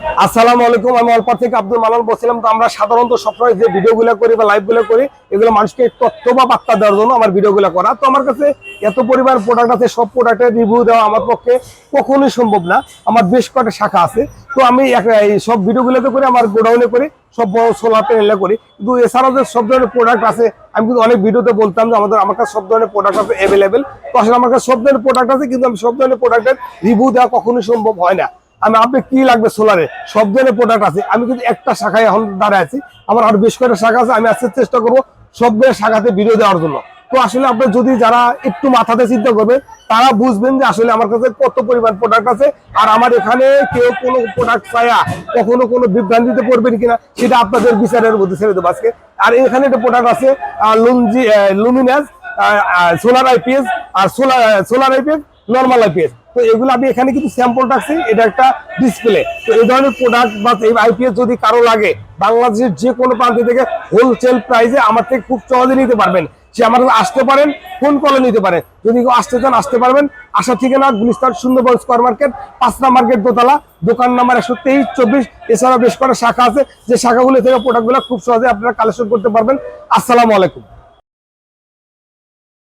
আসসালামু আলাইকুম, আমি অল্প থেকে আব্দুল মালাল বলছিলাম। তো আমরা সাধারণত সবসময় যে ভিডিওগুলো করি বা লাইভগুলো করি, এগুলো মানুষকে তথ্য বা বার্তা দেওয়ার জন্য আমার ভিডিওগুলো করা। তো আমার কাছে এত পরিমাণ প্রোডাক্ট আছে, সব প্রোডাক্টের রিভিউ দেওয়া আমার পক্ষে কখনোই সম্ভব না। আমার বেশ কয়েকটা শাখা আছে। তো আমি এই সব ভিডিওগুলোতে করি আমার গোডাউনে করি সব বড় সোলার প্যানেলে করি। কিন্তু এছাড়াও যে সব ধরনের প্রোডাক্ট আছে, আমি কিন্তু অনেক ভিডিওতে বলতাম যে আমাদের আমার কাছে সব ধরনের প্রোডাক্ট আছে অ্যাভেলেবেল তো আসলে আমার কাছে সব ধরনের প্রোডাক্ট আছে, কিন্তু আমি সব ধরনের প্রোডাক্টের রিভিউ দেওয়া কখনোই সম্ভব হয় না। আমি আপনি কি লাগবে সোলারে সব ধরনের প্রোডাক্ট আছে। আমি কিন্তু একটা শাখায় এখন দাঁড়ায় আছি। আমার আরও বেশ কয়েকটা শাখা আছে, আমি আজকে চেষ্টা করব সবগুলো শাখাতে ভিডিও দেওয়ার জন্য। তো আসলে আপনি যদি যারা একটু মাথাতে চিন্তা করবে তারা বুঝবেন যে আসলে আমার কাছে কত পরিমাণ প্রোডাক্ট আছে, আর আমার এখানে কেউ কোনো প্রোডাক্ট পায়া কখনো কোনো বিভ্রান্তিতে পড়বেন কিনা, সেটা আপনাদের বিচারের মধ্যে ছেড়ে দেবো আজকে। আর এখানে একটা প্রোডাক্ট আছে লুনজি লুমিনাস সোলার আইপিএস আর solar solar IPS normal IPS তো এগুলো আমি এখানে কিন্তু স্যাম্পল রাখছি। এটা একটা ডিসপ্লে তো এই ধরনের প্রোডাক্ট বা এই আইপিএস যদি কারও লাগে, বাংলাদেশের যে কোনো প্রান্ত থেকে হোলসেল প্রাইসে আমার থেকে খুব সহজে নিতে পারবেন। সে আমার আসতে পারেন ফোন কলে নিতে পারেন। যদি কেউ আসতে চান, আসতে পারবেন। আসার ঠিকানা গুলিস্তান সুন্দরবন স্কোয়ার মার্কেট পাঁচটা মার্কেট দোতলা, দোকান নাম্বার একশো তেইশ, চব্বিশ এছাড়া বেশ কটা শাখা আছে। যে শাখাগুলো থেকে প্রোডাক্টগুলো খুব সহজে আপনারা কালেকশন করতে পারবেন। আসসালামু আলাইকুম।